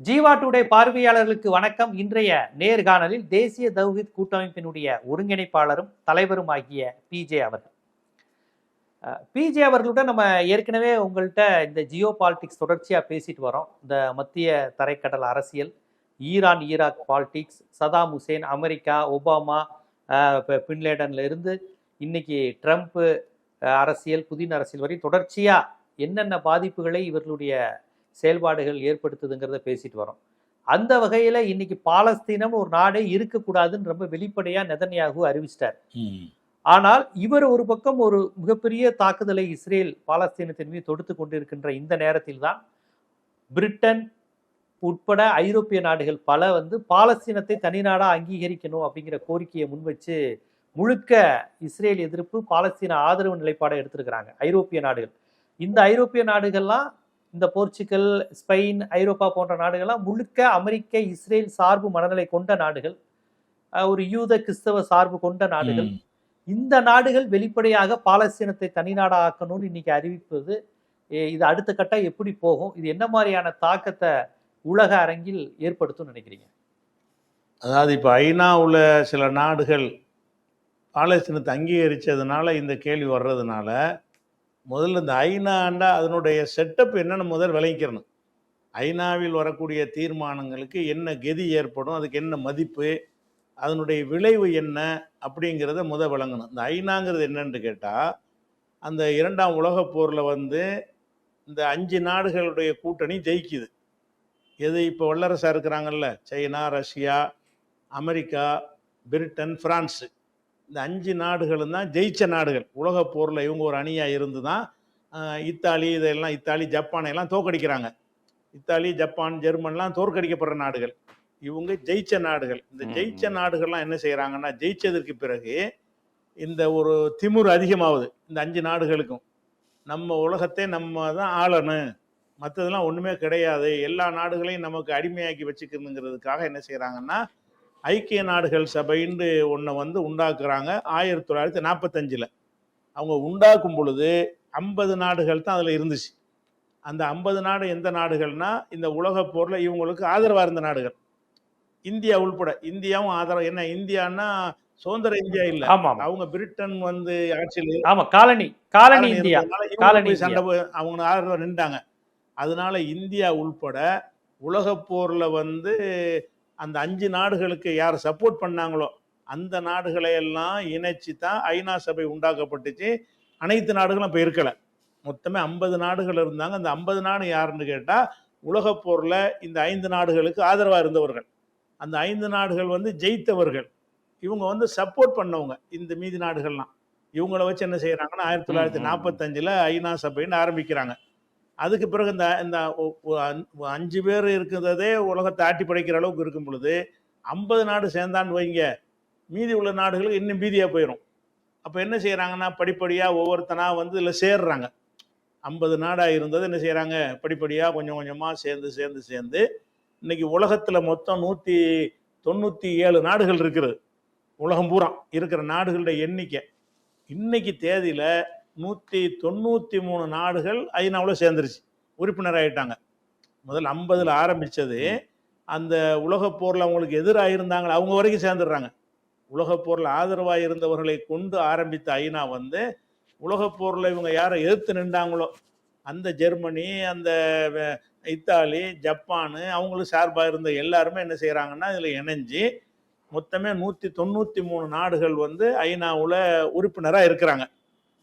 Jeeva today பார்வையாளர்களுக்கு வணக்கம். இன்றைய நேர்காணலில் தேசிய தௌஹித் கூட்டமைப்பினுடைய ஒருங்கிணைப்பாளரும் தலைவரும் ஆகிய பிஜே அவர்கள். பிஜே அவர்களுடன் நம்ம ஏற்கனவே உங்கள்கிட்ட இந்த ஜியோ பாலிடிக்ஸ் தொடர்ச்சியாக பேசிட்டு வரோம். இந்த மத்திய தரைக்கடல் அரசியல் Iran Iraq politics Saddam Hussein America Obama இப்போ பின்லேடன்ல இருந்து இன்னைக்கு ட்ரம்ப் அரசியல் புதின அரசியல் வரை தொடர்ச்சியாக என்னென்ன பாதிப்புகளை இவர்களுடைய செயல்பாடுகள் ஏற்படுத்துதுங்கிறத பேசிட்டு வரோம். அந்த வகையில இன்னைக்கு பாலஸ்தீனம் ஒரு நாடே இருக்கக்கூடாதுன்னு ரொம்ப வெளிப்படையா நெதன்யாகு அறிவிச்சிட்டார். ஆனால் இவர் ஒரு பக்கம் ஒரு மிகப்பெரிய தாக்குதலை இஸ்ரேல் பாலஸ்தீனத்தின் மீது தொடுத்து கொண்டிருக்கின்ற இந்த நேரத்தில் தான் பிரிட்டன் உட்பட ஐரோப்பிய நாடுகள் பல வந்து பாலஸ்தீனத்தை தனிநாடா அங்கீகரிக்கணும் அப்படிங்கிற கோரிக்கையை முன்வச்சு முழுக்க இஸ்ரேல் எதிர்ப்பு பாலஸ்தீன ஆதரவு நிலைப்பாடை எடுத்திருக்கிறாங்க. ஐரோப்பிய நாடுகள். இந்த ஐரோப்பிய நாடுகள்லாம் இந்த போர்ச்சுகல் ஸ்பெயின் ஐரோப்பா போன்ற நாடுகள்லாம் முழுக்க அமெரிக்க இஸ்ரேல் சார்பு மனநிலை கொண்ட நாடுகள். ஒரு யூத கிறிஸ்தவ சார்பு கொண்ட நாடுகள். இந்த நாடுகள் வெளிப்படையாக பாலஸ்தீனத்தை தனிநாடா ஆக்கணும்னு இன்னைக்கு அறிவிப்பது இது அடுத்த கட்டம் எப்படி போகும் இது என்ன மாதிரியான தாக்கத்தை உலக அரங்கில் ஏற்படுத்தும் நினைக்கிறீங்க? அதாவது இப்போ ஐநாவுல சில நாடுகள் பாலஸ்தீனத்தை அங்கீகரிச்சதுனால இந்த கேள்வி வர்றதுனால முதல்ல இந்த ஐநாண்டா அதனுடைய செட்டப் என்னென்னு முதல் விளங்கிக்கிறணும். ஐநாவில் வரக்கூடிய தீர்மானங்களுக்கு என்ன கெதி ஏற்படும் அதுக்கு என்ன மதிப்பு அதனுடைய விளைவு என்ன அப்படிங்கிறத முத விளங்கணும். இந்த ஐநாங்கிறது என்னன்னு கேட்டால் அந்த இரண்டாம் உலகப் போரில் வந்து இந்த அஞ்சு நாடுகளுடைய கூட்டணி ஜெயிக்குது. எது இப்போ வல்லரசாக இருக்கிறாங்கல்ல? China Russia America Britain France. இந்த அஞ்சு நாடுகளும் தான் ஜெயிச்ச நாடுகள். உலகப் போரில் இவங்க ஒரு அணியாக இருந்து தான் இத்தாலி இதெல்லாம் இத்தாலி ஜப்பானை எல்லாம் தோக்கடிக்கிறாங்க இத்தாலி ஜப்பான் ஜெர்மன்லாம் தோற்கடிக்கப்படுற நாடுகள். இவங்க ஜெயிச்ச நாடுகள். இந்த ஜெயிச்ச. நாடுகள்லாம் என்ன செய்கிறாங்கன்னா ஜெயிச்சதற்கு பிறகு இந்த ஒரு திமிர் அதிகமாகுது இந்த அஞ்சு நாடுகளுக்கும். நம்ம உலகத்தை நம்ம தான் ஆளணும். மற்றதெல்லாம் ஒன்றுமே கிடையாது. எல்லா நாடுகளையும் நமக்கு அடிமையாக்கி வச்சுக்கணுங்கிறதுக்காக என்ன செய்கிறாங்கன்னா ஐக்கிய நாடுகள் சபைன்னு ஒன்றை வந்து உண்டாக்குறாங்க. ஆயிரத்தி தொள்ளாயிரத்தி நாற்பத்தஞ்சில் அவங்க உண்டாக்கும் பொழுது ஐம்பது நாடுகள் தான் அதில் இருந்துச்சு. அந்த ஐம்பது நாடு எந்த நாடுகள்னா இந்த உலகப் போரில் இவங்களுக்கு ஆதரவாக இருந்த நாடுகள். இந்தியா உள்பட இந்தியாவும் ஆதரவு என்ன இந்தியான்னா சுதந்திர இந்தியா இல்லை. அவங்க பிரிட்டன் வந்து ஆட்சியில் ஆமா காலனி காலனி இந்தியா காலனி சண்டை அவங்க ஆதரவா நின்றாங்க. அதனால இந்தியா உள்பட உலகப் போர்ல வந்து அந்த அஞ்சு நாடுகளுக்கு யார் சப்போர்ட் பண்ணாங்களோ அந்த நாடுகளை எல்லாம் இணைச்சு தான் ஐநா சபை உண்டாக்கப்பட்டுச்சு. அனைத்து நாடுகளும் இப்போ இருக்கல. மொத்தமே ஐம்பது நாடுகள் இருந்தாங்க. அந்த ஐம்பது நாடு யாருன்னு கேட்டால் உலகப் போர்ல இந்த ஐந்து நாடுகளுக்கு ஆதரவாக இருந்தவர்கள். அந்த ஐந்து நாடுகள் வந்து ஜெயித்தவர்கள். இவங்க வந்து சப்போர்ட் பண்ணவங்க இந்த மீதி நாடுகள்லாம். இவங்கள வச்சு என்ன செய்யறாங்கன்னா ஆயிரத்தி தொள்ளாயிரத்தி. நாற்பத்தஞ்சில் ஐநா சபைன்னு ஆரம்பிக்கிறாங்க. அதுக்கு பிறகு இந்த இந்த ஒ- அஞ்சு பேர் இருக்கிறதே உலகத்தை ஆட்டி படைக்கிற அளவுக்கு இருக்கும் பொழுது ஐம்பது நாடு சேர்ந்தான்னு வைங்க. மீதி உள்ள நாடுகளுக்கு இன்னும் மீதியாக போயிடும் அப்போ என்ன செய்கிறாங்கன்னா படிப்படியாக ஒவ்வொருத்தனாக வந்து இதில் சேர்றாங்க. ஐம்பது நாடாக இருந்தது என்ன செய்கிறாங்க படிப்படியாக கொஞ்சம் கொஞ்சமாக சேர்ந்து சேர்ந்து சேர்ந்து இன்னைக்கு உலகத்தில் மொத்தம் நூற்றி தொண்ணூற்றி ஏழு நாடுகள் இருக்கிறது உலகம் பூரா இருக்கிற நாடுகளுடைய எண்ணிக்கை. இன்னைக்கு தேதியில் நூற்றி தொண்ணூற்றி மூணு நாடுகள் ஐநாவில் சேர்ந்துருச்சு. உறுப்பினர் ஆயிட்டாங்க முதல்ல ஐம்பதில் ஆரம்பித்தது அந்த உலகப் போரில் அவங்களுக்கு எதிராக இருந்தாங்களே அவங்க வரைக்கும் சேர்ந்துடுறாங்க. உலகப் போரில் ஆதரவாக இருந்தவர்களை கொண்டு ஆரம்பித்த ஐநா வந்து உலகப் போரில் இவங்க யாரை எதிர்த்து நின்றாங்களோ அந்த ஜெர்மனி அந்த இத்தாலி ஜப்பானு அவங்களும் சார்பாக இருந்த எல்லாருமே என்ன செய்கிறாங்கன்னா இதில் இணைஞ்சு மொத்தமே நூற்றி தொண்ணூற்றி மூணு நாடுகள் வந்து ஐநாவில் உறுப்பினராக இருக்கிறாங்க.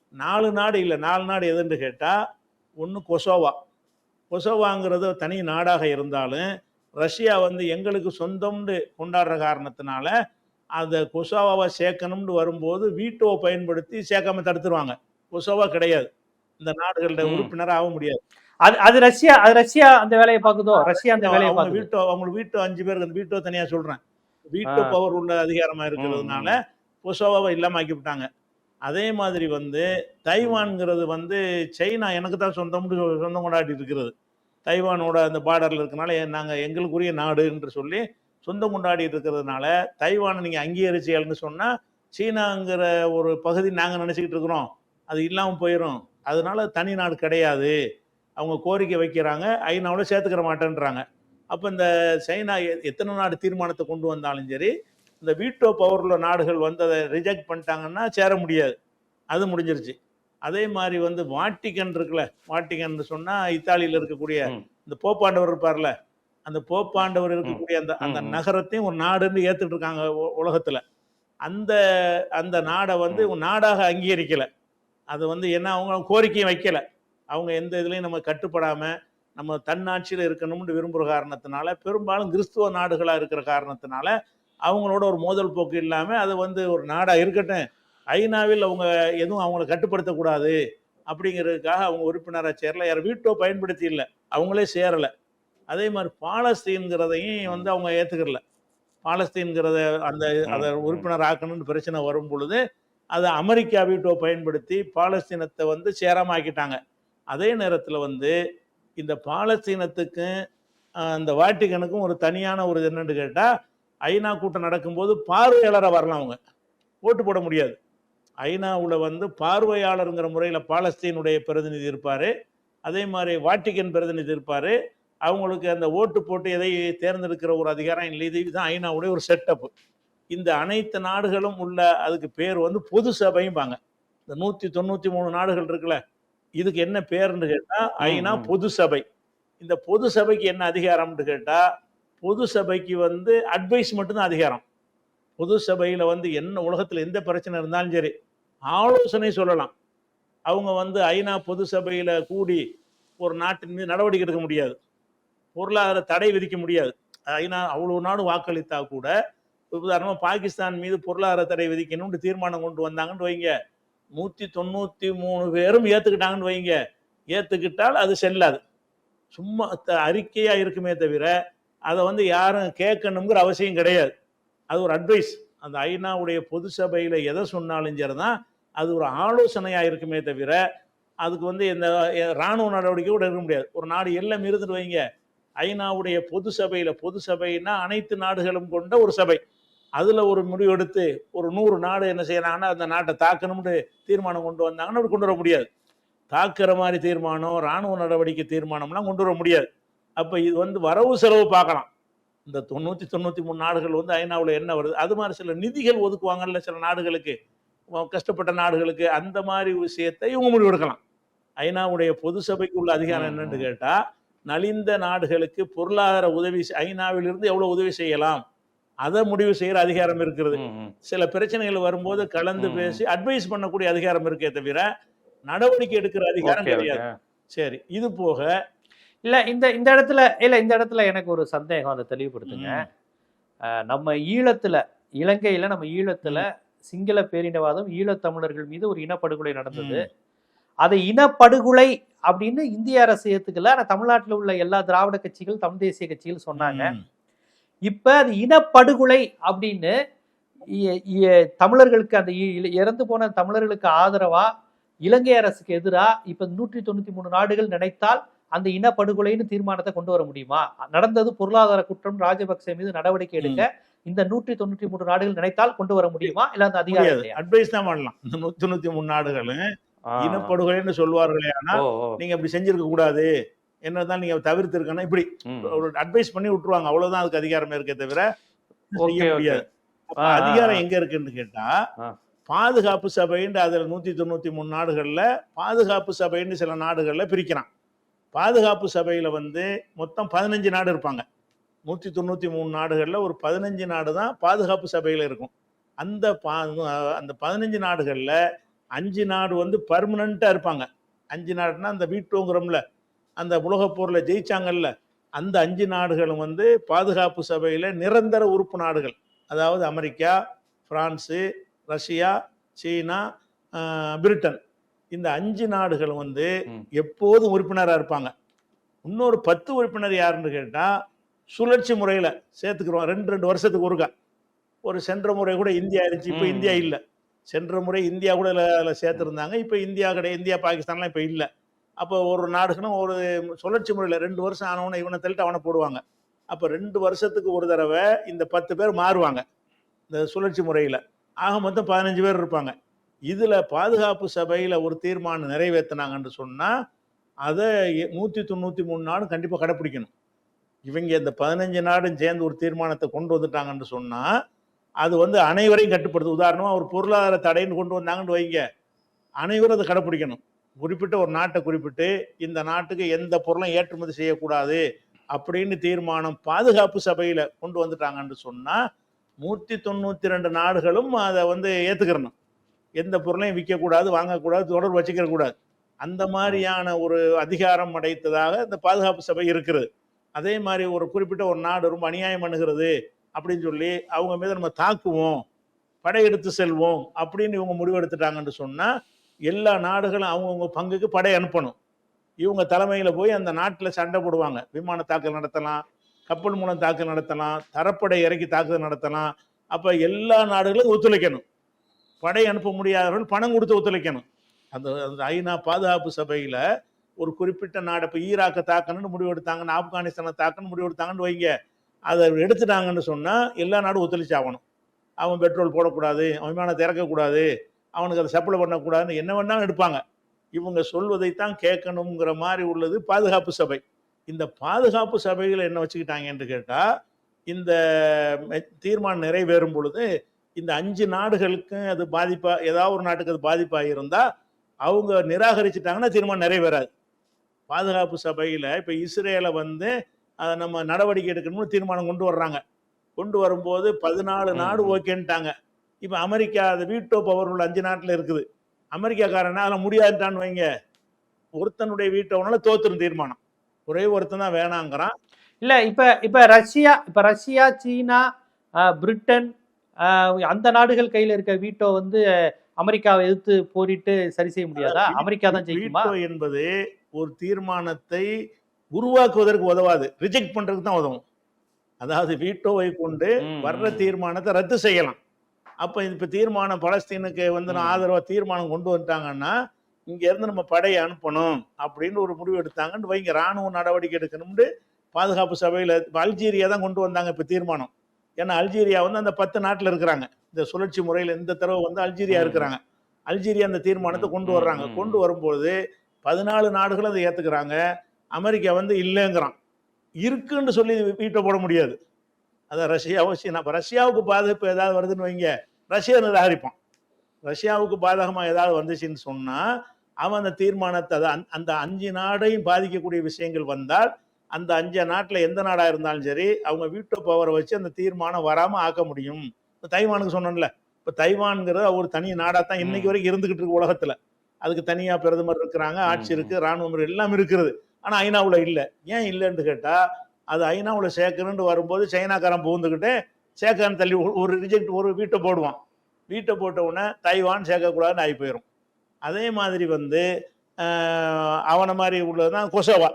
நாலு நாடு இல்லை நாலு நாடு எதுன்னு கேட்டால் ஒன்று கொசோவா. கொசோவாங்கிறது தனி நாடாக இருந்தாலும் ரஷ்யா வந்து எங்களுக்கு சொந்தம்னு கொண்டாடுற காரணத்தினால அந்த கொசோவாவை சேர்க்கணும்னு வரும்போது வீட்டோ பயன்படுத்தி சேர்க்காம தடுத்துருவாங்க. கொசோவா கிடையாது. இந்த நாடுகளோட. உறுப்பினராக ஆக முடியாது. அது அது ரஷ்யா அது ரஷ்யா அந்த வேலையை பார்க்குதோ? ரஷ்யா அந்த வேலையை பார்க்குது? வீட்டோ அவங்களுக்கு வீட்டோ அஞ்சு பேருக்கு அந்த வீட்டோ தனியாக சொல்கிறேன் வீட்டோ. பவர் உள்ள அதிகாரமா இருக்கிறதுனால கொசோவாவை இல்லாம ஆக்கி விட்டாங்க. அதே மாதிரி வந்து தைவான்ங்கிறது வந்து சைனா எனக்கு தான் சொந்தம்னு சொ- சொந்தம் கொண்டாடி இருக்கிறது தைவானோட அந்த பார்டரில் இருக்கனால நாங்கள் எங்களுக்குரிய நாடு என்று சொல்லி சொந்தம் கொண்டாடி இருக்கிறதுனால தைவானை நீங்கள் அங்கீகரிச்சீங்கன்னு சொன்னால் சீனாங்கிற ஒரு பகுதி நாங்கள் நினச்சிக்கிட்டு இருக்கிறோம். அது இல்லாமல் போயிடும் அதனால தனி நாடு கிடையாது. அவங்க கோரிக்கை வைக்கிறாங்க. ஐநாவில் சேர்த்துக்கிற மாட்டேன்றாங்க. அப்போ இந்த சைனா எத்தனை நாடு தீர்மானத்தை கொண்டு வந்தாலும் சரி இந்த வீட்டோ பவர் உள்ள நாடுகள் வந்து அதை ரிஜெக்ட் பண்ணிட்டாங்கன்னா சேர முடியாது. அது முடிஞ்சிருச்சு. அதே மாதிரி வந்து வாட்டிகன் இருக்குல்ல வாட்டிகன் சொன்னா இத்தாலியில இருக்கக்கூடிய. இந்த போப்பாண்டவர் இருப்பார்ல அந்த போப்பாண்டவர் இருக்கக்கூடிய அந்த அந்த. நகரத்தையும் ஒரு நாடுன்னு ஏத்துட்டு இருக்காங்க உலகத்துல. அந்த அந்த நாடை வந்து நாடாக அங்கீகரிக்கல. அது வந்து என்ன அவங்க கோரிக்கையும் வைக்கல. அவங்க எந்த இதுலயும் நம்ம கட்டுப்படாம நம்ம தன்னாட்சியில் இருக்கணும்னு விரும்புகிற காரணத்தினால பெரும்பாலும் கிறிஸ்துவ நாடுகளா இருக்கிற காரணத்தினால அவங்களோட ஒரு மோதல் போக்கு இல்லாம அது வந்து ஒரு நாடா இருக்கட்டும். ஐநாவில் அவங்க எதுவும் அவங்கள கட்டுப்படுத்தக்கூடாது அப்படிங்கிறதுக்காக அவங்க உறுப்பினராக சேரல. யார் வீட்டோ பயன்படுத்தி இல்லை. அவங்களே சேரல. அதே மாதிரி பாலஸ்தீன்கிறதையும் வந்து அவங்க ஏத்துக்கறல. பாலஸ்தீன்கிறத அந்த அதை. உறுப்பினர் ஆக்கணும்னு பிரச்சனை வரும் பொழுது அதை அமெரிக்கா வீட்டோ பயன்படுத்தி பாலஸ்தீனத்தை வந்து சேராம ஆக்கிட்டாங்க அதே நேரத்தில் வந்து இந்த பாலஸ்தீனத்துக்கும் இந்த வாட்டிகனுக்கும் ஒரு தனியான ஒரு என்னன்னு கேட்டால் ஐநா கூட்டம் நடக்கும்போது பார்வையாளராக வரலாம் அவங்க. ஓட்டு போட முடியாது. ஐநாவில் வந்து பார்வையாளருங்கிற முறையில் பாலஸ்தீனுடைய பிரதிநிதி இருப்பார். அதே மாதிரி வாட்டிகன் பிரதிநிதி இருப்பார். அவங்களுக்கு அந்த ஓட்டு போட்டு எதை தேர்ந்தெடுக்கிற ஒரு அதிகாரம் இல்லை. இது இதுதான் ஐநாவுடைய ஒரு செட்டப் இந்த அனைத்து நாடுகளும் உள்ள அதுக்கு பேர் வந்து பொது சபையும்பாங்க. இந்த நூற்றி தொண்ணூற்றி மூணு நாடுகள் இருக்குல்ல. இதுக்கு என்ன பேருன்னு கேட்டால் ஐநா. பொது சபை. இந்த பொது சபைக்கு என்ன அதிகாரம்னு கேட்டால் பொது சபைக்கு வந்து அட்வைஸ் மட்டும்தான் அதிகாரம். பொது சபையில் வந்து என்ன உலகத்தில் எந்த பிரச்சனை இருந்தாலும் சரி ஆலோசனை சொல்லலாம். அவங்க வந்து ஐநா பொது சபையில் கூடி ஒரு நாட்டின் மீது நடவடிக்கை எடுக்க முடியாது. பொருளாதார தடை விதிக்க முடியாது. ஐநா அவ்வளோ நாடு வாக்களித்தா கூட உதாரணமாக பாகிஸ்தான் மீது பொருளாதார தடை விதிக்கணும்னு தீர்மானம் கொண்டு வந்தாங்கன்னு வைங்க. நூற்றி தொண்ணூற்றி மூணு பேரும் ஏற்றுக்கிட்டாங்கன்னு வைங்க. ஏற்றுக்கிட்டால் அது செல்லாது. சும்மா த- இருக்குமே தவிர அதை வந்து யாரும் கேட்கணுங்கிற அவசியம் கிடையாது. அது ஒரு அட்வைஸ் அந்த ஐநாவுடைய பொது சபையில் எதை சொன்னாலும் சரிதான். அது ஒரு ஆலோசனையாக இருக்குமே தவிர அதுக்கு வந்து இந்த இராணுவ ராணுவ நடவடிக்கை கூட இருக்க முடியாது. ஒரு நாடு எல்லாம் இருந்துட்டு வைங்க. ஐநாவுடைய பொது சபையில் பொது சபைனா அனைத்து நாடுகளும் கொண்ட ஒரு சபை. அதில் ஒரு முடிவு எடுத்து ஒரு நூறு நாடு என்ன செய்யறாங்கன்னா அந்த நாட்டை தாக்கணும்னு தீர்மானம் கொண்டு வந்தாங்கன்னா அப்படி கொண்டு வர முடியாது. தாக்குற மாதிரி தீர்மானம் ராணுவ நடவடிக்கை தீர்மானம்லாம் கொண்டு வர முடியாது. அப்ப இது வந்து வரவு செலவு பார்க்கலாம் இந்த தொண்ணூத்தி தொண்ணூத்தி மூணு நாடுகள் வந்து ஐநாவில் என்ன வருது அது மாதிரி சில நிதிகள் ஒதுக்குவாங்கல்ல சில நாடுகளுக்கு கஷ்டப்பட்ட நாடுகளுக்கு அந்த மாதிரி விஷயத்தை இவங்க முடிவெடுக்கலாம் ஐநாவுடைய பொது சபைக்கு உள்ள அதிகாரம் என்னன்னு ம். கேட்டா நலிந்த நாடுகளுக்கு பொருளாதார உதவி ஐநாவிலிருந்து எவ்வளவு உதவி செய்யலாம் அதை முடிவு செய்யற அதிகாரம் இருக்கிறது. சில பிரச்சனைகள் வரும்போது கலந்து. பேசி அட்வைஸ் பண்ணக்கூடிய அதிகாரம் இருக்கே தவிர நடவடிக்கை எடுக்கிற அதிகாரம் கிடையாது. சரி இது போக இல்ல இந்த இந்த இடத்துல இல்ல இந்த இடத்துல எனக்கு ஒரு சந்தேகம் அதை தெளிவுபடுத்துங்க. நம்ம ஈழத்துல இலங்கையில நம்ம ஈழத்துல சிங்கள பேரினவாதம் ஈழத்தமிழர்கள் மீது ஒரு இனப்படுகொலை நடந்தது. அதை இனப்படுகொலை அப்படின்னு இந்திய அரசு ஏத்துக்கல. ஆனா தமிழ்நாட்டுல உள்ள எல்லா திராவிட கட்சிகள் தமிழ் தேசிய கட்சிகள் சொன்னாங்க. இப்ப அது இனப்படுகொலை அப்படின்னு தமிழர்களுக்கு அந்த இறந்து போன தமிழர்களுக்கு ஆதரவா இலங்கை அரசுக்கு எதிரா இப்ப நூற்றி தொண்ணூத்தி மூணு நாடுகள் நினைத்தால் அந்த இனப்படுகொலைன்னு தீர்மானத்தை கொண்டு வர முடியுமா நடந்தது பொருளாதார குற்றம் ராஜபக்சே மீது நடவடிக்கை எடுக்க இந்த நூற்றி தொண்ணூற்றி மூணு நாடுகள் நினைத்தால் கொண்டு வர முடியுமா இல்ல அந்த இல்லையா அட்வைஸ் தான் பண்ணலாம் இந்த நூத்தி தொண்ணூத்தி மூணு நாடுகளும். இனப்படுகொலைன்னு சொல்வார்களே ஆனா. நீங்க அப்படி செஞ்சிருக்க கூடாது என்னதான் நீங்க தவிர்த்து இருக்கணும் இப்படி. ஒரு அட்வைஸ் பண்ணி விட்டுருவாங்க அவ்வளவுதான் அதுக்கு அதிகாரம் இருக்கே தவிர செய்ய. முடியாது அதிகாரம். எங்க இருக்குன்னு கேட்டா. பாதுகாப்பு சபைன்னு அதுல நூத்தி தொண்ணூத்தி மூணு நாடுகள்ல பாதுகாப்பு சபைன்னு சில நாடுகள்ல பிரிக்கிறான் பாதுகாப்பு சபையில் வந்து மொத்தம் பதினஞ்சு நாடு இருப்பாங்க. நூற்றி தொண்ணூற்றி மூணு நாடுகளில் ஒரு பதினஞ்சு நாடு தான் பாதுகாப்பு சபையில் இருக்கும். அந்த பா- அந்த பதினஞ்சு நாடுகளில் அஞ்சு நாடு வந்து பர்மனண்ட்டாக இருப்பாங்க. அஞ்சு நாடுனா அந்த வீட்டோங்கிறோம்ல அந்த உலகப் போரில் ஜெயிச்சாங்கல்ல அந்த அஞ்சு நாடுகளும் வந்து பாதுகாப்பு சபையில் நிரந்தர உறுப்பு நாடுகள். அதாவது அமெரிக்கா ஃப்ரான்ஸு ரஷ்யா சீனா பிரிட்டன். இந்த அஞ்சு நாடுகளும் வந்து. எப்போதும் உறுப்பினராக இருப்பாங்க. இன்னொரு பத்து உறுப்பினர் யாருன்னு கேட்டால் சுழற்சி முறையில் சேர்த்துக்கிறோம். ரெண்டு ரெண்டு வருஷத்துக்கு ஒருக்கா. ஒரு சென்ற முறை கூட இந்தியா இருந்துச்சு இப்போ இந்தியா. இல்லை. சென்ற முறை இந்தியா கூட அதில் சேர்த்துருந்தாங்க. இப்போ இந்தியா கிடையாது இந்தியா பாகிஸ்தான்லாம் இப்போ இல்லை. அப்போ ஒரு நாடுகளும் ஒரு சுழற்சி முறையில் ரெண்டு வருஷம் ஆனவனை இவனை தள்ளிட்டு அவனை போடுவாங்க. அப்போ ரெண்டு வருஷத்துக்கு ஒரு தடவை இந்த பத்து பேர் மாறுவாங்க. இந்த சுழற்சி முறையில். ஆக மொத்தம் பதினஞ்சு பேர் இருப்பாங்க. இதில் பாதுகாப்பு சபையில் ஒரு தீர்மானம் நிறைவேற்றினாங்கன்னு சொன்னால் அதை நூற்றி தொண்ணூற்றி மூணு நாடும் கண்டிப்பாக கடைப்பிடிக்கணும். இவங்க இந்த பதினஞ்சு நாடும் சேர்ந்து ஒரு தீர்மானத்தை கொண்டு வந்துட்டாங்கன்னு சொன்னால் அது வந்து அனைவரையும் கட்டுப்படுத்து உதாரணமாக ஒரு பொருளாதார தடைன்னு கொண்டு வந்தாங்கன்னு வைங்க. அனைவரும் அதை கடைப்பிடிக்கணும். குறிப்பிட்ட ஒரு நாட்டை குறிப்பிட்டு இந்த நாட்டுக்கு எந்த பொருளும் ஏற்றுமதி செய்யக்கூடாது அப்படின்னு தீர்மானம் பாதுகாப்பு சபையில் கொண்டு வந்துட்டாங்கன்னு சொன்னால் நூற்றி தொண்ணூற்றி ரெண்டு நாடுகளும் அதை வந்து ஏற்றுக்கிறணும் எந்த பொருளையும் விற்கக்கூடாது வாங்கக்கூடாது தொடர்பு வச்சுக்கக்கூடாது. அந்த மாதிரியான ஒரு அதிகாரம் அடைத்ததாக இந்த பாதுகாப்பு சபை இருக்கிறது. அதே மாதிரி ஒரு குறிப்பிட்ட ஒரு நாடு ரொம்ப அநியாயம் பண்ணுகிறது அப்படின்னு சொல்லி அவங்க மீது நம்ம தாக்குவோம் படையெடுத்து செல்வோம் அப்படின்னு இவங்க முடிவெடுத்துட்டாங்கன்னு சொன்னால் எல்லா நாடுகளும் அவங்கவுங்க பங்குக்கு படை அனுப்பணும். இவங்க தலைமையில் போய் அந்த நாட்டில் சண்டை போடுவாங்க. விமான தாக்குதல் நடத்தலாம் கப்பல் மூலம் தாக்குதல் நடத்தலாம் தரப்படை இறக்கி தாக்குதல் நடத்தலாம். அப்போ எல்லா நாடுகளும் ஒத்துழைக்கணும். படை அனுப்ப முடியாதவர்கள் பணம் கொடுத்து ஒத்துழைக்கணும். அந்த அந்த ஐநா பாதுகாப்பு சபையில் ஒரு குறிப்பிட்ட நாடு இப்போ ஈராக்கை தாக்கணும்னு முடிவு எடுத்தாங்கன்னு ஆப்கானிஸ்தானை தாக்கணும்னு முடிவு எடுத்தாங்கன்னு வைங்க. அதை எடுத்துட்டாங்கன்னு சொன்னால் எல்லா நாடும் ஒத்துழைச்சாகணும் அவன் பெட்ரோல் போடக்கூடாது அவன் விமானத்தை இறக்கக்கூடாது அவனுக்கு அதை சப்ளை பண்ணக்கூடாதுன்னு என்ன வேணாலும் எடுப்பாங்க. இவங்க சொல்வதைத்தான் கேட்கணுங்கிற மாதிரி உள்ளது பாதுகாப்பு சபை. இந்த பாதுகாப்பு சபையில் என்ன வச்சுக்கிட்டாங்கன்னு கேட்டால் இந்த தீர்மானம் நிறைவேறும் பொழுது இந்த அஞ்சு நாடுகளுக்கும் அது பாதிப்பா ஏதாவது ஒரு நாட்டுக்கு அது பாதிப்பா இருந்தா அவங்க நிராகரிச்சிட்டாங்கன்னா தீர்மானம் நிறைவேறாது. பாதுகாப்பு சபையில இப்ப இஸ்ரேலை வந்து அதை நம்ம நடவடிக்கை எடுக்கணும்னு தீர்மானம் கொண்டு வர்றாங்க. கொண்டு வரும்போது பதினாலு நாடு. ஓகேன்ட்டாங்க. இப்ப அமெரிக்கா அது வீட்டோ பவர் உள்ள அஞ்சு நாட்டுல இருக்குது. அமெரிக்காக்காரனா அதில் முடியாதுட்டான்னு வைங்க. ஒருத்தனுடைய வீட்டோனால தோத்துரும் தீர்மானம். ஒரே ஒருத்தன் தான் வேணாங்கிறான். இல்ல இப்ப இப்ப ரஷ்யா இப்ப ரஷ்யா சீனா பிரிட்டன் அந்த நாடுகள் கையில இருக்க வீட்டோ வந்து அமெரிக்காவை எதிர்த்து போரிட்டு சரி செய்ய முடியாதா? அமெரிக்கா தான் ஜெயிக்குமா? என்பது ஒரு தீர்மானத்தை உருவாக்குவதற்கு உதவாது. ரிஜெக்ட் பண்றதுக்கு தான் உதவும். அதாவது வீட்டோவை கொண்டு வர்ற. தீர்மானத்தை ரத்து செய்யலாம். அப்ப இப்ப தீர்மானம் பலஸ்தீனுக்கு வந்து நான் ம். ஆதரவா தீர்மானம் கொண்டு வந்துட்டாங்கன்னா இங்க இருந்து நம்ம படையை அனுப்பணும் அப்படின்னு ஒரு முடிவு எடுத்தாங்கன்னு வைங்க. ராணுவ நடவடிக்கை எடுக்கணும்னு பாதுகாப்பு சபையில அல்ஜீரியா தான் கொண்டு வந்தாங்க இப்ப தீர்மானம். ஏன்னா அல்ஜீரியா வந்து அந்த பத்து நாட்டுல இருக்கிறாங்க. இந்த சுழற்சி முறையில இந்த தடவை வந்து அல்ஜீரியா. இருக்கிறாங்க. அல்ஜீரியா அந்த தீர்மானத்தை கொண்டு வர்றாங்க. கொண்டு வரும்போது பதினாலு நாடுகளும் அதை ஏத்துக்கிறாங்க. அமெரிக்கா வந்து இல்லைங்கிறான். இருக்குன்னு சொல்லி வீட்டை போட முடியாது. அதான் ரஷ்யாவோ சீனா. அப்ப ரஷ்யாவுக்கு பாதிப்பு ஏதாவது வருதுன்னு வைங்க. ரஷ்யா நிராகரிப்பான். ரஷ்யாவுக்கு பாதகமா ஏதாவது வந்துச்சுன்னு சொன்னா அவன் அந்த தீர்மானத்தை அதை அந்த- அந்த அஞ்சு நாடையும் பாதிக்கக்கூடிய விஷயங்கள் வந்தால் அந்த அஞ்சு நாட்டுல எந்த நாடா இருந்தாலும் சரி அவங்க வீட்டோ பவரை வச்சு அந்த தீர்மானம் வராம ஆக்க முடியும். இப்ப தைவானுக்கு சொன்னோம்ல இப்ப தைவான்ங்கிறது ஒரு தனி நாடா தான் இன்னைக்கு. வரைக்கும் இருந்துகிட்டு இருக்கு உலகத்துல. அதுக்கு தனியா பிரதமர் இருக்கிறாங்க ஆட்சி ம், இருக்கு ராணுவம் இருக்கு, எல்லாம் இருக்கிறது ஆனா ஐநாவுல இல்ல. ஏன் இல்லைன்னு கேட்டா அது ஐநாவுல சேர்க்கணும்னு வரும்போது சைனாக்காரன் புகுந்துக்கிட்டு சேர்க்கன்னு தள்ளி ஒரு- ரிஜெக்ட் ஒரு வீட்டை போடுவான். வீட்டை போட்ட உடனே தைவான் சேர்க்கக்கூடாதுன்னு ஆகி போயிடும் அதே மாதிரி வந்து அவனை மாதிரி உள்ளது தான் கொசோவா.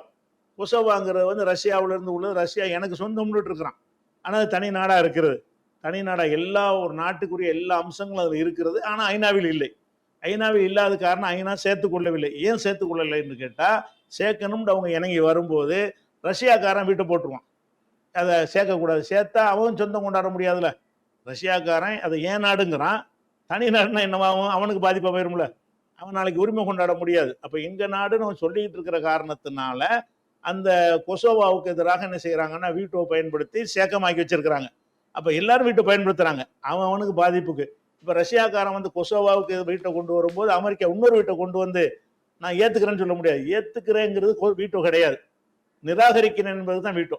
கொசோவாங்கிறது வந்து ரஷ்யாவிலேருந்து உள்ளது. ரஷ்யா எனக்கு சொந்தம்னுட்டு இருக்கிறான். ஆனால் அது தனி நாடாக இருக்கிறது. தனி நாடா எல்லா ஒரு நாட்டுக்குரிய எல்லா அம்சங்களும் அதில் இருக்கிறது. ஆனால் ஐநாவில் இல்லை. ஐநாவில் இல்லாத காரணம் ஐநா சேர்த்துக்கொள்ளவில்லை ஏன் சேர்த்துக்கொள்ளலைன்னு கேட்டால் சேர்க்கணும்னு அவங்க இணங்கி வரும்போது ரஷ்யாக்காரன் வீட்டை போட்டுருவான். அதை சேர்க்கக்கூடாது. சேர்த்தா அவன் சொந்தம் கொண்டாட முடியாதுல்ல. ரஷ்யாக்காரன் அதை ஏன் நாடுங்கிறான்? தனி நாடுனா என்னவாகும் அவனுக்கு பாதிப்பாக போயிரும்ல. அவன் நாளைக்கு உரிமை கொண்டாட முடியாது. அப்போ எங்கள் நாடுன்னு அவன் சொல்லிக்கிட்டு இருக்கிற காரணத்தினால அந்த கொசோவாவுக்கு எதிராக என்ன செய்யறாங்கன்னா வீட்டோ பயன்படுத்தி சேக்கமாக்கி வச்சிருக்கிறாங்க. அப்ப எல்லாரும் வீட்டை பயன்படுத்துறாங்க. அவன் அவனுக்கு பாதிப்புக்கு. இப்ப ரஷ்யாக்காரன் வந்து கொசோவாவுக்கு வீட்டை கொண்டு வரும்போது அமெரிக்கா இன்னொரு வீட்டை கொண்டு வந்து நான் ஏத்துக்கிறேன்னு சொல்ல முடியாது. ஏத்துக்கிறேங்கிறது கொ- வீட்டோ கிடையாது. நிராகரிக்கிறேன் என்பது தான் வீட்டோ.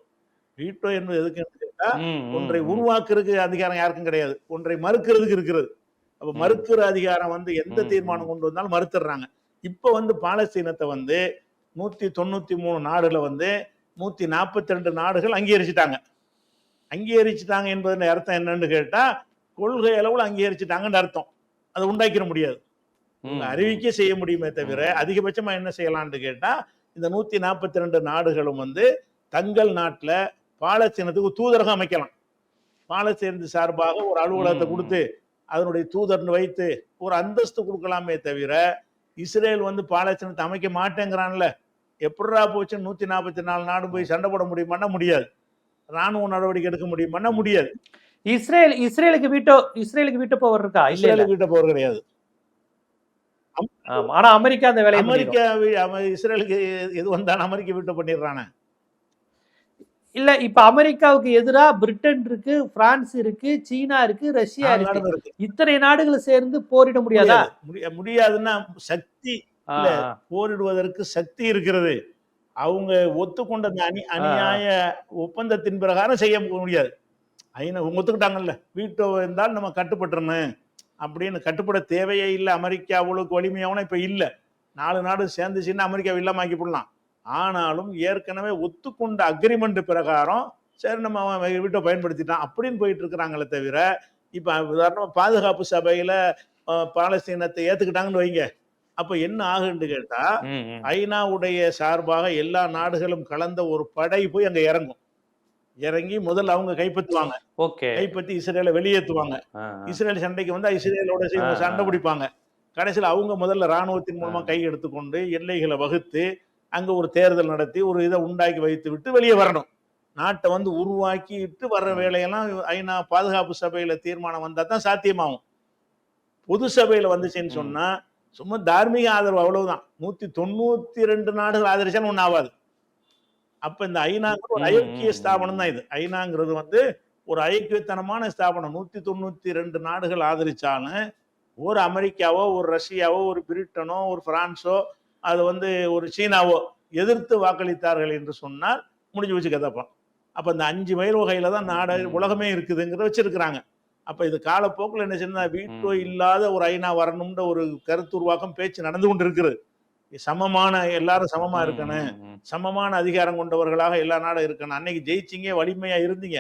வீட்டோ என்பது எதுக்குன்னு கேட்டா ம், ம், ஒன்றை. உருவாக்குறதுக்கு அதிகாரம் யாருக்கும் கிடையாது. ஒன்றை மறுக்கிறதுக்கு இருக்கிறது. அப்ப. மறுக்கிற அதிகாரம் வந்து எந்த தீர்மானம். கொண்டு வந்தாலும் மறுத்துடுறாங்க. இப்ப வந்து பாலஸ்தீனத்தை வந்து நூத்தி தொண்ணூத்தி மூணு நாடுல வந்து நூத்தி நாற்பத்தி ரெண்டு நாடுகள் அங்கீகரிச்சுட்டாங்க. அங்கீகரிச்சுட்டாங்க என்பதன் அர்த்தம் என்னன்னு கேட்டா கொள்கை அளவுல அங்கீகரிச்சுட்டாங்கன்னு அர்த்தம். அதை உண்டாக்கிட முடியாது. அறிவிக்கை செய்ய முடியுமே தவிர. அதிகபட்சமா என்ன செய்யலாம்னு கேட்டா இந்த நூத்தி நாற்பத்தி ரெண்டு நாடுகளும் வந்து தங்கள் நாட்டுல பாலஸ்தீனத்துக்கு தூதரகம் அமைக்கலாம். பாலஸ்தீனத்து சார்பாக ஒரு அலுவலகத்தை. கொடுத்து அதனுடைய தூதர்னு வைத்து ஒரு அந்தஸ்து கொடுக்கலாமே தவிர இஸ்ரேல் வந்து பாலஸ்தீனத்தை அமைக்க மாட்டேங்கிறான்ல. எப்படிரா போச்சு? நூத்தி நாற்பத்தி நாலு நாடு போய் சண்டை போட முடியுமான்னா முடியாது. ராணுவ நடவடிக்கை எடுக்க முடியுமான்னா முடியாது. இஸ்ரேல் இஸ்ரேலுக்கு வீட்டோ இஸ்ரேலுக்கு வீட்டோ பவர் இருக்கா? இஸ்ரேலுக்கு கிட்ட போறது கிடையாது. ஆனா அமெரிக்கா அந்த வேலையை பண்ணிரும். அமெரிக்கா இஸ்ரேலுக்கு எது வந்தாலும் அமெரிக்கா வீட்டை பண்ணிடுறானே. இல்ல இப்ப அமெரிக்காவுக்கு எதிரா பிரிட்டன் இருக்கு பிரான்ஸ் இருக்கு சீனா இருக்கு ரஷ்யா இருக்கு. இத்தனை நாடுகள் சேர்ந்து போரிட முடியாதா? முடியாது. முடிய- முடியாதுன்னா சக்தி. போரிடுவதற்கு சக்தி இருக்கிறது. அவங்க ஒத்துக்கொண்ட அணி அநியாய ஒப்பந்தத்தின் பிரகாரம் செய்ய முடியாது. ஐநா ஒத்துக்கிட்டாங்கல்ல. வீட்டோ இருந்தால் நம்ம கட்டுப்பட்டுறணும் அப்படின்னு கட்டுப்பட தேவையே இல்லை. அமெரிக்கா அவ்வளவுக்கு வலிமையாவனா இப்ப இல்ல. நாலு நாடு சேர்ந்துச்சுன்னா அமெரிக்கா இல்லாம ஆக்கி போடலாம் ஆனாலும் ஏற்கனவே ஒத்துக்கொண்ட அக்ரிமெண்ட் பிரகாரம் சரி நம்ம அவன் வீட்டை பயன்படுத்திட்டான் அப்படின்னு போயிட்டு இருக்கிறாங்களே தவிர இப்ப உதாரணமா பாதுகாப்பு சபையில பாலஸ்தீனத்தை ஏத்துக்கிட்டாங்கன்னு வைங்க. அப்ப என்ன ஆகுன்னு கேட்டா. ஐநாவுடைய சார்பாக எல்லா நாடுகளும் கலந்த ஒரு படை போய் அங்க இறங்கும் இறங்கி முதல்ல அவங்க கைப்பற்றுவாங்க கைப்பற்றி இஸ்ரேலை வெளியேற்றுவாங்க இஸ்ரேல் சண்டைக்கு வந்தா இஸ்ரேலோட. சண்டை பிடிப்பாங்க கடைசியில் அவங்க முதல்ல ராணுவத்தின் மூலமா. கை எடுத்துக்கொண்டு எல்லைகளை வகுத்து அங்க ஒரு தேர்தல் நடத்தி ஒரு இதை உண்டாக்கி வைத்து விட்டு வெளியே வரணும் நாட்டை வந்து உருவாக்கிட்டு வர்ற வேலையெல்லாம் ஐநா பாதுகாப்பு சபையில தீர்மானம் வந்தா தான் சாத்தியமாகும் பொது சபையில வந்துச்சுன்னு. சொன்னா சும்மா தார்மீக ஆதரவு அவ்வளவுதான். நூத்தி தொண்ணூத்தி ரெண்டு நாடுகள் ஆதரிச்சாலும் ஒன்றும் ஆகாது. அப்ப இந்த ஐநாங்கிறது ஒரு ஐக்கிய ஸ்தாபனம் தான் இது. ஐநாங்கிறது வந்து ஒரு ஐக்கியத்தனமான ஸ்தாபனம். நூத்தி தொண்ணூத்தி ரெண்டு நாடுகள் ஆதரிச்சாலும் ஒரு அமெரிக்காவோ ஒரு ரஷ்யாவோ ஒரு பிரிட்டனோ ஒரு பிரான்ஸோ அது வந்து ஒரு சீனாவோ எதிர்த்து வாக்களித்தார்கள் என்று சொன்னால் முடிஞ்சு வச்சு கதப்பான் அப்ப இந்த அஞ்சு மைல் வகையில தான் நாடு. உலகமே இருக்குதுங்கிறத வச்சிருக்கிறாங்க. அப்ப இது காலப்போக்கில் என்ன செய்யணும் வீட்டோ. இல்லாத ஒரு ஐநா வரணும்ன்ற ஒரு கருத்துருவாக்கம் பேச்சு நடந்து கொண்டு இருக்கிறது சமமான எல்லாரும் சமமா இருக்கணும். சமமான அதிகாரம் கொண்டவர்களாக எல்லா நாடும் இருக்கணும். அன்னைக்கு ஜெயிச்சிங்க வலிமையா இருந்தீங்க.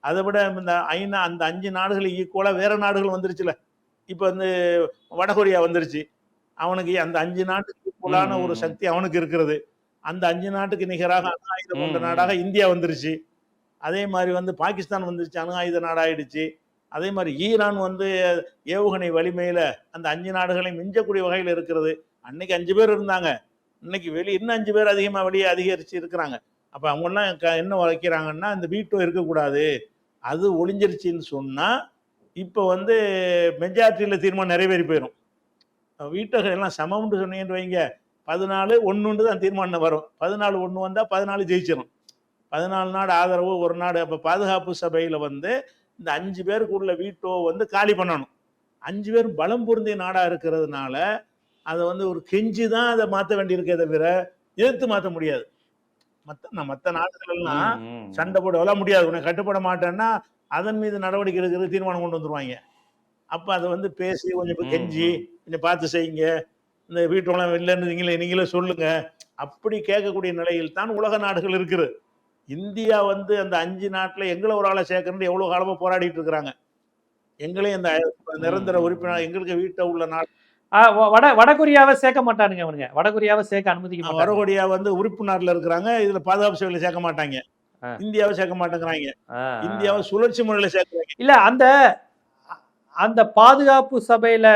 அதை விட இந்த ஐநா அந்த அஞ்சு நாடுகள் ஈக்குவலா வேற நாடுகள் வந்துருச்சுல. இப்ப வந்து வடகொரியா வந்துருச்சு. அவனுக்கு அந்த அஞ்சு நாட்டுக்கு ஈக்குவலான ஒரு. சக்தி அவனுக்கு இருக்கிறது. அந்த அஞ்சு நாட்டுக்கு நிகராக அணு ஆயுதம் கொண்ட. நாடாக இந்தியா வந்துருச்சு. அதே மாதிரி வந்து பாகிஸ்தான் வந்துருச்சு அணு ஆயுத நாடாயிடுச்சு. அதே மாதிரி ஈரான் வந்து ஏவுகணை வலிமையில் அந்த அஞ்சு நாடுகளையும் மிஞ்சக்கூடிய வகையில் இருக்கிறது. அன்னைக்கு அஞ்சு பேர் இருந்தாங்க. இன்னைக்கு வெளியே இன்னும் அஞ்சு பேர் அதிகமாக வெளியே அதிகரிச்சு இருக்கிறாங்க. அப்போ அவங்கெல்லாம் க- என்ன வைக்கிறாங்கன்னா இந்த வீட்டோ இருக்கக்கூடாது. அது ஒளிஞ்சிருச்சின்னு சொன்னால் இப்போ வந்து மெஜாரிட்டியில் தீர்மானம் நிறைவேறி போயிடும் வீட்டோகள் எல்லாம் சமம்னு சொன்னீங்கன்னு வைங்க. பதினாலு ஒன்று தான் தீர்மானம் வரும். பதினாலு ஒன்று வந்தால் பதினாலு ஜெயிச்சிடும் பதினாலு நாடு ஆதரவு ஒரு நாடு அப்போ பாதுகாப்பு சபையில் வந்து இந்த அஞ்சு பேருக்குள்ள வீட்டோ வந்து காலி பண்ணணும். அஞ்சு பேர் பலம் பொருந்திய நாடா இருக்கிறதுனால அதை வந்து ஒரு கெஞ்சி தான் அதை மாற்ற வேண்டியிருக்கே தவிர எதிர்த்து மாற்ற முடியாது. மற்ற மற்ற நாடுகள் எல்லாம் ம், ம், ம். சண்டை போடலாம் முடியாது. உன்னை கட்டுப்பட மாட்டேன்னா அதன் மீது நடவடிக்கை எடுக்கிறது தீர்மானம் கொண்டு வந்துருவாங்க. அப்ப அதை வந்து பேசி கொஞ்சம் இப்ப கெஞ்சி. கொஞ்சம் பார்த்து செய்யுங்க. இந்த வீட்டோலாம் இல்லைன்னு நீங்களே நீங்களே சொல்லுங்க. அப்படி கேட்கக்கூடிய நிலையில் தான் உலக நாடுகள் இருக்குது. இந்தியா வந்து அந்த அஞ்சு நாட்டுல எங்களை ஒரு ஆளை சேர்க்கணும்னு எவ்வளவு காலமா போராடிட்டு இருக்கிறாங்க. எங்களையும் அந்த நிரந்தர. உறுப்பினர் எங்களுக்கு வீட்டை உள்ள நாடு. வட வடகொரியாவை சேர்க்க மாட்டானுங்க அவனுங்க வடகொரியாவை சேர்க்க அனுமதிக்க வடகொரியா வந்து உறுப்பு நாட்டுல இருக்கிறாங்க. இதுல பாதுகாப்பு சேவையில சேர்க்க மாட்டாங்க. இந்தியாவை சேர்க்க மாட்டேங்கிறாங்க. இந்தியாவை சுழற்சி முறையில சேர்க்கிறாங்க. இல்ல அந்த அந்த பாதுகாப்பு சபையில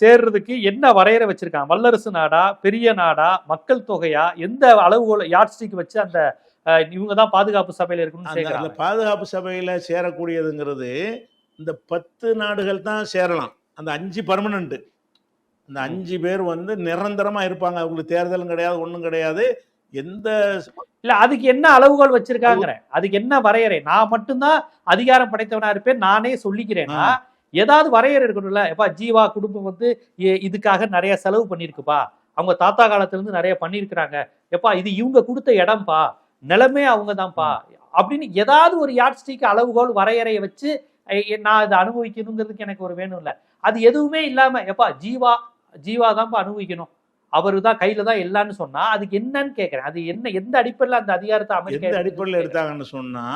சேர்றதுக்கு என்ன வரையறை வச்சிருக்காங்க வல்லரசு நாடா பெரிய நாடா மக்கள் தொகையா? எந்த அளவுகோல் யாட்ஸ்டிக் வச்சு அந்த இவங்க தான் பாதுகாப்பு சபையில இருக்கணும்னு பாதுகாப்பு சபையில சேரக்கூடியதுங்கிறது இந்த பத்து நாடுகள் தான் சேரலாம். அந்த அஞ்சு பர்மனன்ட் அந்த. அஞ்சு பேர் வந்து நிரந்தரமா இருப்பாங்க. அவங்களுக்கு தேர்தலும் கிடையாது ஒண்ணும் கிடையாது. எந்த இல்ல அதுக்கு என்ன அளவுகோல் வச்சிருக்காங்க அதுக்கு என்ன வரையறை? நான் மட்டும்தான் அதிகாரம் படைத்தவனா இருப்பேன். நானே சொல்லிக்கிறேன்னா ஏதாவது வரையறை இருக்கணும்ல. எப்பா ஜீவா குடும்பம் வந்து இதுக்காக நிறைய செலவு பண்ணிருக்குப்பா அவங்க தாத்தா காலத்துல இருந்து நிறைய பண்ணிருக்கிறாங்க எப்பா இது இவங்க கொடுத்த இடம்பா. நிலமே அவங்க தான்ப்பா. அப்படின்னு ஏதாவது ஒரு யாட்ஸ்டிக் அளவுகோல் வரையறையை வச்சு நான் இதை அனுபவிக்கணுங்கிறதுக்கு எனக்கு ஒரு வேணும் இல்ல. அது எதுவுமே இல்லாம எப்பா ஜீவா ஜீவா தான்ப்பா அனுபவிக்கணும். அவரு தான் கையில தான் எல்லான்னு சொன்னா அதுக்கு என்னன்னு கேக்குறேன். அது என்ன எந்த அடிப்படையில அந்த அதிகாரத்தை அமெரிக்கா அடிப்படையில். எடுத்தாங்கன்னு சொன்னா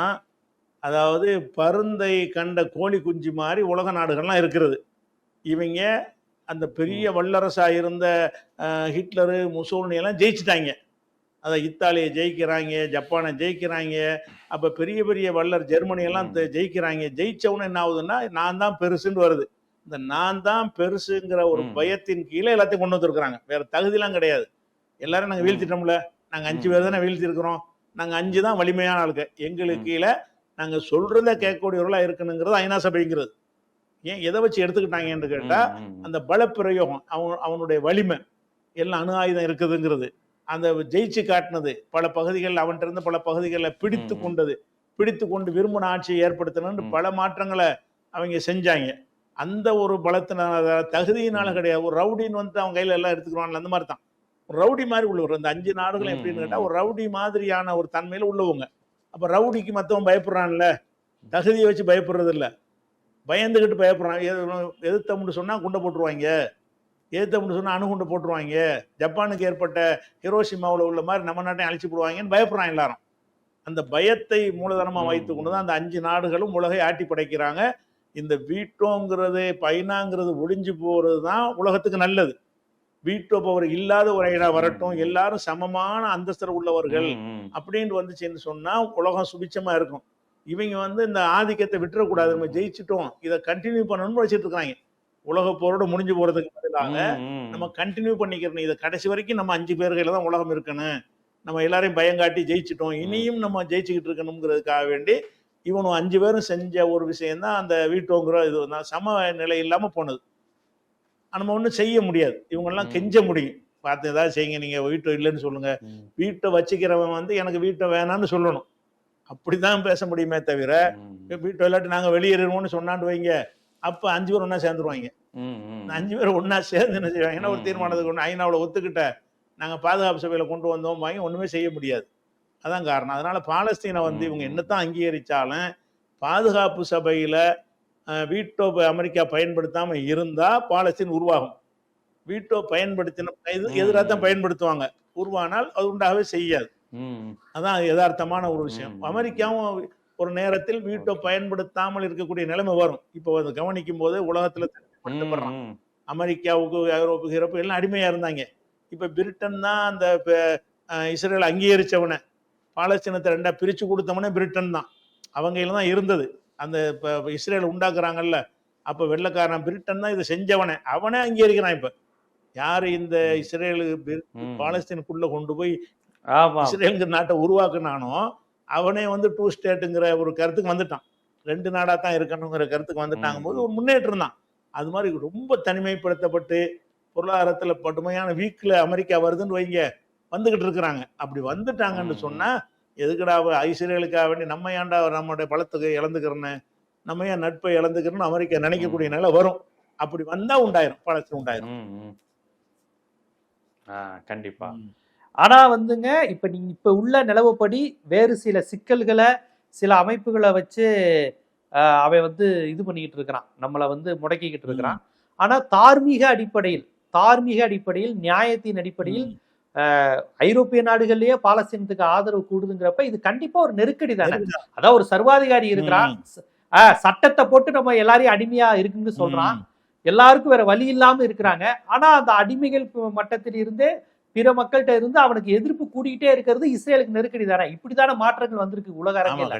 அதாவது பருந்தை கண்ட கோழி குஞ்சு மாதிரி உலக நாடுகள்லாம் இருக்கிறது. இவங்க அந்த பெரிய வல்லரசா இருந்த ஹிட்லரு முசோலினி எல்லாம் ஜெயிச்சிட்டாங்க. அதை இத்தாலியை ஜெயிக்கிறாங்க ஜப்பானை ஜெயிக்கிறாங்க அப்ப பெரிய பெரிய வல்லர் ஜெர்மனி எல்லாம் ம். ஜெயிக்கிறாங்க ஜெயிச்சவன என்ன ஆகுதுன்னா நான் தான் பெருசுன்னு வருது இந்த நான் தான் பெருசுங்கிற ஒரு. பயத்தின் கீழே எல்லாத்தையும் கொண்டு வந்திருக்கிறாங்க வேற தகுதிலாம் கிடையாது எல்லாரும் நாங்க ம். வீழ்த்திட்டோம்ல நாங்க அஞ்சு. பேர் தானே வீழ்த்தி இருக்கிறோம் நாங்க அஞ்சு தான் வலிமையான ஆளுங்க எங்களுக்கு. கீழே நாங்க சொல்றத கேட்கக்கூடியவர்களா இருக்கணுங்கிறது ஐநா சபைங்கிறது ஏன் எதை வச்சு எடுத்துக்கிட்டாங்கன்னு ம், கேட்டா ம், ம். அந்த பலப்பிரயோகம் அவன் அவனுடைய வலிமை எல்லாம் அணு ஆயுதம் இருக்குதுங்கிறது அந்த ஜெயிச்சு காட்டினது. பல பகுதிகள் அவன்கிட்ட இருந்து பல பகுதிகளை பிடித்து. கொண்டது. பிடித்து கொண்டு விரும்பின ஆட்சியை ஏற்படுத்தணும்னு. பல மாற்றங்களை அவங்க செஞ்சாங்க. அந்த ஒரு பலத்தினால தகுதியினால. கிடையாது. ஒரு ரவுடின்னு வந்து அவங்க கையில எல்லாம் எடுத்துக்கிறாங்க அந்த மாதிரி தான் ஒரு ரவுடி மாதிரி உள்ளவர். இந்த அஞ்சு நாடுகளும் ம், எப்படின்னு ம். கேட்டா ஒரு ரவுடி மாதிரியான ஒரு தன்மையில உள்ளவங்க. அப்ப ரவுடிக்கு மத்தவன் பயப்படுறான்ல. தகுதியை வச்சு பயப்படுறது இல்ல பயந்துகிட்டு பயப்படுறான். எது- எதிர்த்தம்னு சொன்னா குண்டை போட்டுருவாங்க. எதிர்த்தம்னு சொன்னா அணுகுண்டு போட்டுருவாங்க. ஜப்பானுக்கு ஏற்பட்ட ஹிரோஷிமாவில் உள்ள மாதிரி நம்ம நாட்டையும் அழிச்சு போடுவாங்கன்னு பயப்படுறான் எல்லாரும். அந்த பயத்தை மூலதனமா ம். வைத்து கொண்டு தான் அந்த அஞ்சு நாடுகளும் உலகை ஆட்டி படைக்கிறாங்க. இந்த வீட்டோங்கிறது பைனாங்கிறது ஒளிஞ்சு போறது தான் உலகத்துக்கு நல்லது. வீட்டோ பவர் இல்லாத ஒரு இடம் வரட்டும். எல்லாரும் சமமான அந்தஸ்தர் உள்ளவர்கள். அப்படின்னு வந்துச்சுன்னு சொன்னா உலகம் சுபிச்சமா இருக்கும். இவங்க வந்து இந்த ஆதிக்கத்தை விட்டுறக்கூடாது. நம்ம ஜெயிச்சிட்டோம். இதை கண்டினியூ பண்ணணும்னு வச்சுட்டு இருக்காங்க உலக போரோட முடிஞ்சு போறதுக்கு பதிலாக. நம்ம கண்டினியூ பண்ணிக்கிறோம் இதை கடைசி வரைக்கும் நம்ம அஞ்சு பேர்களை தான் உலகம் இருக்கணும். நம்ம எல்லாரையும் பயங்காட்டி ஜெயிச்சிட்டோம். இனியும் நம்ம ஜெயிச்சுக்கிட்டு இருக்கணுங்கிறதுக்காக வேண்டி இவனும் அஞ்சு பேரும் செஞ்ச ஒரு விஷயம் தான் அந்த வீட்டோங்கிற இது தான் சம நிலை இல்லாம போனது. நம்ம ஒன்றும் செய்ய முடியாது. இவங்கெல்லாம். கெஞ்ச முடியும். பார்த்து ஏதாவது செய்யுங்க. நீங்க வீட்டோ இல்லைன்னு சொல்லுங்க. வீட்டை வச்சுக்கிறவன் வந்து எனக்கு வீட்டை வேணாம்னு சொல்லணும். அப்படிதான் பேச முடியுமே தவிர. வீட்டை இல்லாட்டி நாங்க வெளியேறுவோம்னு சொன்னாண்டு வைங்க. அப்ப அஞ்சு பேர் ஒண்ணா சேர்ந்துருவாங்க. அஞ்சு பேர் ஒண்ணா சேர்ந்து என்ன செய்வாங்க? ஏன்னா ஒரு தீர்மானத்துக்கு ஒன்று ஐநாவில் ஒத்துக்கிட்ட நாங்க பாதுகாப்பு சபையில கொண்டு வந்தோம் வாங்கி ஒண்ணுமே செய்ய முடியாது. அதான் காரணம். அதனால பாலஸ்தீனை வந்து இவங்க. என்னத்தான் அங்கீகரிச்சாலும் பாதுகாப்பு சபையில வீட்டோ அமெரிக்கா பயன்படுத்தாம இருந்தா பாலஸ்தீன் உருவாகும். வீட்டோ பயன்படுத்தின எதிராக தான். பயன்படுத்துவாங்க. உருவானால் அது உண்டாகவே செய்யாது. அதான் யதார்த்தமான ஒரு விஷயம். அமெரிக்காவும் ஒரு நேரத்தில் வீட்டோ பயன்படுத்தாமல் இருக்கக்கூடிய நிலைமை வரும். இப்போ அதை கவனிக்கும் போது உலகத்துல. அமெரிக்காவுக்கு ஐரோப்பு யூரோப்பு எல்லாம் அடிமையா இருந்தாங்க. இப்ப பிரிட்டன் தான் அந்த இஸ்ரேல் அங்கீகரிச்சவனை. பாலஸ்தீனத்தை ரெண்டா பிரிச்சு கொடுத்தவனே பிரிட்டன் தான். அவங்க கையில தான் இருந்தது. அந்த இப்ப இஸ்ரேல் உண்டாக்குறாங்கல்ல. அப்ப வெள்ளைக்காரன் பிரிட்டன் தான் இதை செஞ்சவனே. அவனே அங்கீகரிக்கிறான் இப்ப. யாரு இந்த இஸ்ரேலு பி- ம். பாலஸ்தீனுக்குள்ள கொண்டு போய் ஆமா இஸ்ரேலுங்கிற நாட்டை உருவாக்குனானோ அவனே வந்து டூ ஸ்டேட்டுங்கிற ஒரு கருத்துக்கு வந்துட்டான். ரெண்டு நாடா தான் இருக்கணுங்கிற கருத்துக்கு வந்துட்டாங்க போது ஒரு முன்னேற்றம் தான். அது மாதிரி ரொம்ப தனிமைப்படுத்தப்பட்டு பொருளாதாரத்துல படுமையான வீக்ல அமெரிக்கா வருதுன்னு வைங்க வந்துகிட்டு இருக்கிறாங்க. அப்படி வந்துட்டாங்கன்னு ம். சொன்னா எதுக்குடா இஸ்ரேலுக்காக வேண்டி நம்ம ஏன்டா நம்மளுடைய பலத்துக்கு இழந்துக்கிறோன்னு நம்ம ஏன் நட்பை இழந்துக்கிறோன்னு அமெரிக்கா நினைக்கக்கூடிய நிலை வரும். அப்படி வந்தா உண்டாயிரும் பலத்து உண்டாயிரும். ம், ம். ஆ, கண்டிப்பா ம். ஆனா வந்துங்க இப்ப நீங்க இப்ப உள்ள நிலவுப்படி வேறு சில சிக்கல்களை சில அமைப்புகளை வச்சு அவன் வந்து இது பண்ணிக்கிட்டு இருக்கிறான். நம்மளை வந்து முடக்கிக்கிட்டு இருக்கிறான். ஆனா தார்மீக அடிப்படையில் தார்மீக அடிப்படையில் நியாயத்தின் அடிப்படையில் ஐரோப்பிய நாடுகள்லயே பாலஸ்தீனத்துக்கு ஆதரவு கூடுதுங்கிறப்ப இது கண்டிப்பா ஒரு நெருக்கடி தானே. அதான் ஒரு சர்வாதிகாரி இருக்கிறான். ஆஹ், சட்டத்தை போட்டு நம்ம எல்லாரையும் அடிமையா இருக்குன்னு சொல்றான். எல்லாருக்கும் வேற வழி இல்லாம இருக்கிறாங்க. ஆனா அந்த அடிமைகள் மட்டத்தில் இருந்தே பிற மக்கள்கிட்ட இருந்து அவனுக்கு எதிர்ப்பு கூடிக்கிட்டே இருக்கிறது இஸ்ரேலுக்கு நெருக்கடி தானே? இப்படிதானே மாற்றங்கள் வந்திருக்கு உலக அரங்கில்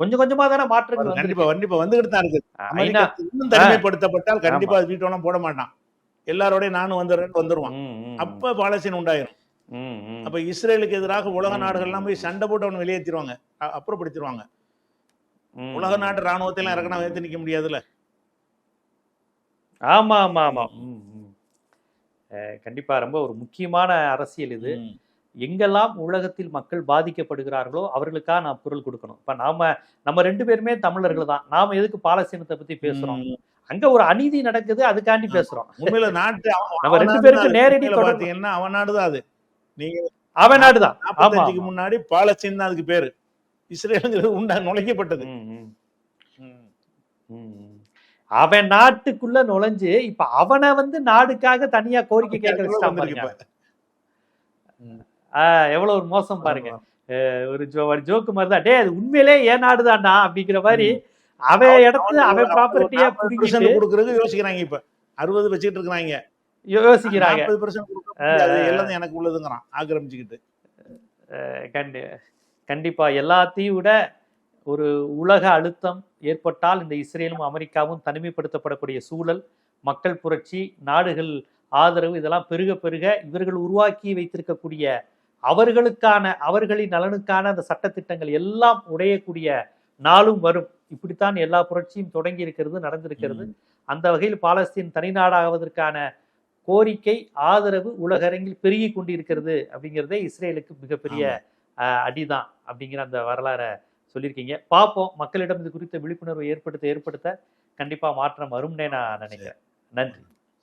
கொஞ்சம் கொஞ்சமா தானே மாற்றங்கள் கண்டிப்பா கண்டிப்பா வந்துகிட்டு தான் இருக்கு இன்னும் தனிமைப்படுத்தப்பட்டால் கண்டிப்பா வீட்டோலாம் போட மாட்டான். எல்லாரோடய நானும் வந்துடுறேன்னு வந்துருவான். அப்ப பாலஸ்தீன் உண்டாயிரும். அப்ப இஸ்ரேலுக்கு எதிராக உலக. நாடுகள்லாம் போய் சண்டை போட்டு அவனை வெளியேற்றிடுவாங்க அப்புறப்படுத்திடுவாங்க. உலக நாட்டு ராணுவத்தை எல்லாம் இறக்கணும் ஏத்து நிக்க முடியாதுல்ல? ஆமா ஆமா ஆமா. ம், ம். அஹ், கண்டிப்பா ரொம்ப ஒரு முக்கியமான அரசியல் இது. எங்கெல்லாம் உலகத்தில் மக்கள் பாதிக்கப்படுகிறார்களோ அவர்களுக்காக நான் குரல் கொடுக்கணும். இப்ப நாம நம்ம ரெண்டு பேருமே தமிழர்கள் தான். நாம எதுக்கு பாலஸ்தீனத்தை பத்தி பேசுறோம். அங்க ஒரு அநீதி நடக்குது அதுக்காண்டி பேசுறோம். உண்மையில நாட்டு நம்ம ரெண்டு பேருக்கு நேரடி. பாத்தீங்கன்னா அவன் நாடுதான் அது. நீங்க அவன் நாடுதான் நாற்பத்தஞ்சுக்கு முன்னாடி பாலஸ்தீன் தான் அதுக்கு பேரு. இஸ்ரேலுங்கிறது உண்டா? நுழைக்கப்பட்டது. அவன் நாட்டுக்குள்ள நுழைஞ்சு இப்ப அவனை வந்து நாடுக்காக தனியா கோரிக்கை கேட்க வச்சுட்டான் வந்திருக்கு பாருங்க இப்ப. ஆஹ் எவ்வளவு ஒரு மோசம் பாருங்க. ஒரு ஜோ ஒரு ஜோக்கு மாதிரி தான் டேய் அது உண்மையிலே ஏன் நாடுதான்டா அப்படிங்கிற மாதிரி அவன் இடத்துல அவன் ப்ராப்பர்ட்டியா புடிங்கிட்டு 40% கொடுக்கறதுக்கு யோசிக்கிறாங்க இப்ப. அறுபது வச்சுக்கிட்டு இருக்கிறாங்க. யோசிக்கிறாங்க. எல்லாம் எனக்கு உள்ளதுங்கிறான். ஆக்கிரமிச்சுக்கிட்டு. கண்டி கண்டிப்பா எல்லாத்தையும் விட ஒரு உலக அழுத்தம் ஏற்பட்டால் இந்த இஸ்ரேலும் அமெரிக்காவும் தனிமைப்படுத்தப்படக்கூடிய சூழல் மக்கள் புரட்சி நாடுகள் ஆதரவு இதெல்லாம் பெருக பெருக இவர்கள் உருவாக்கி வைத்திருக்கக்கூடிய அவர்களுக்கான அவர்களின் நலனுக்கான அந்த சட்டத்திட்டங்கள் எல்லாம் உடையக்கூடிய நாளும் வரும். இப்படித்தான் எல்லா புரட்சியும் தொடங்கி இருக்கிறது நடந்திருக்கிறது. அந்த வகையில் பாலஸ்தீன் தனிநாடாவதற்கான கோரிக்கை ஆதரவு உலகரங்கில் பெருகி கொண்டிருக்கிறது அப்படிங்கிறதே இஸ்ரேலுக்கு மிகப்பெரிய அடிதான் அப்படிங்கிற அந்த வரலாறை சொல்லியிருக்கீங்க. பார்ப்போம். மக்களிடம் இது குறித்த விழிப்புணர்வை ஏற்படுத்த ஏற்படுத்த கண்டிப்பா மாற்றம் வரும்னே நான் நினைக்கிறேன். நன்றி.